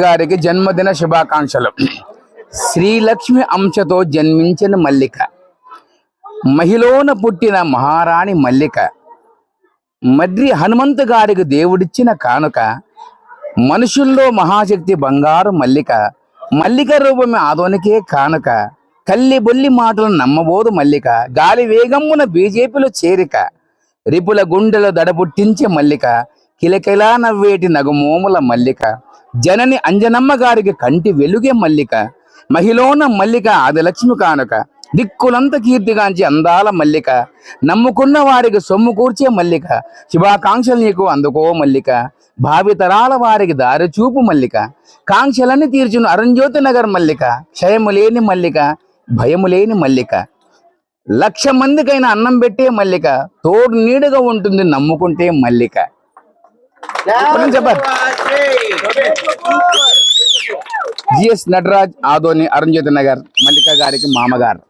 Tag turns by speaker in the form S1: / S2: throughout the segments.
S1: గారికి జన్మదిన శుభాకాంక్షలు. శ్రీలక్ష్మి అంశతో జన్మించిన మల్లిక. మహిళన పుట్టిన మహారాణి మల్లిక. మద్రి హనుమంతు గారికి దేవుడిచ్చిన కానుక. మనుషుల్లో మహాశక్తి బంగారు మల్లిక. మల్లిక రూపమే ఆదోనికే కానుక. కల్లి బొల్లి మాటలు నమ్మబోదు మల్లిక. గాలి వేగమ్మున బీజేపీలో చేరిక. రిపుల గుండెలో దడబుట్టించే మల్లిక. కిలకిలా నవ్వేటి నగుమోముల మల్లిక. జనని అంజనమ్మ గారికి కంటి వెలుగే మల్లిక మహిళోన మల్లిక ఆదిలక్ష్మి కానుక దిక్కులంత కీర్తిగాంచి అందాల మల్లిక నమ్ముకున్న వారికి సొమ్ము కూర్చే మల్లిక శుభాకాంక్షలు నీకు అందుకో మల్లిక భావితరాల వారికి దారి చూపు మల్లిక కాంక్షలన్నీ తీర్చును అరుణ్జ్యోతి నగర్ మల్లిక క్షయము లేని మల్లిక భయము లేని మల్లిక లక్ష మందికైనా అన్నం పెట్టే మల్లిక తోడు నీడుగా ఉంటుంది నమ్ముకుంటే మల్లిక. ఇప్పుడు నేను చెప్పాలి. జిఎస్ నటరాజ్ ఆదోని అరుణ్జ్యోతి నగర్ మల్లిక గారికి మామగారు.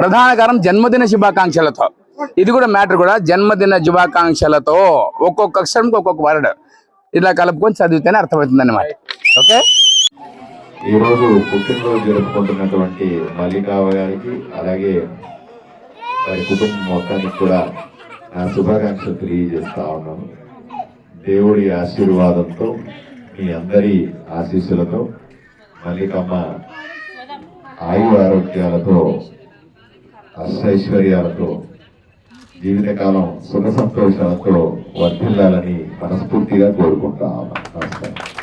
S2: ప్రధాన కారణం
S1: జన్మదిన శుభాకాంక్షలతో. ఇది కూడా మ్యాటర్ కూడా జన్మదిన శుభాకాంక్షలతో. ఒక్కొక్క అక్షరం ఒక్కొక్క వర్డ్. ఇలా కలుపుకొని చదివితేనే అర్థమవుతుంది అనమాట ఓకే?
S3: ఈరోజు పుట్టినరోజు జరుపుకుంటున్నటువంటి మల్లికావ గారికి అలాగే వారి కుటుంబం మొత్తానికి కూడా నా శుభాకాంక్షలు తెలియజేస్తా ఉన్నాను. దేవుడి ఆశీర్వాదంతో మీ అందరి ఆశీస్సులతో మల్లికమ్మ ఆయు ఆరోగ్యాలతో అష్టైశ్వర్యాలతో జీవితకాలం సుఖ సంతోషాలతో వర్ధిల్లాలని మనస్ఫూర్తిగా కోరుకుంటా ఉన్నాను. నమస్కారం.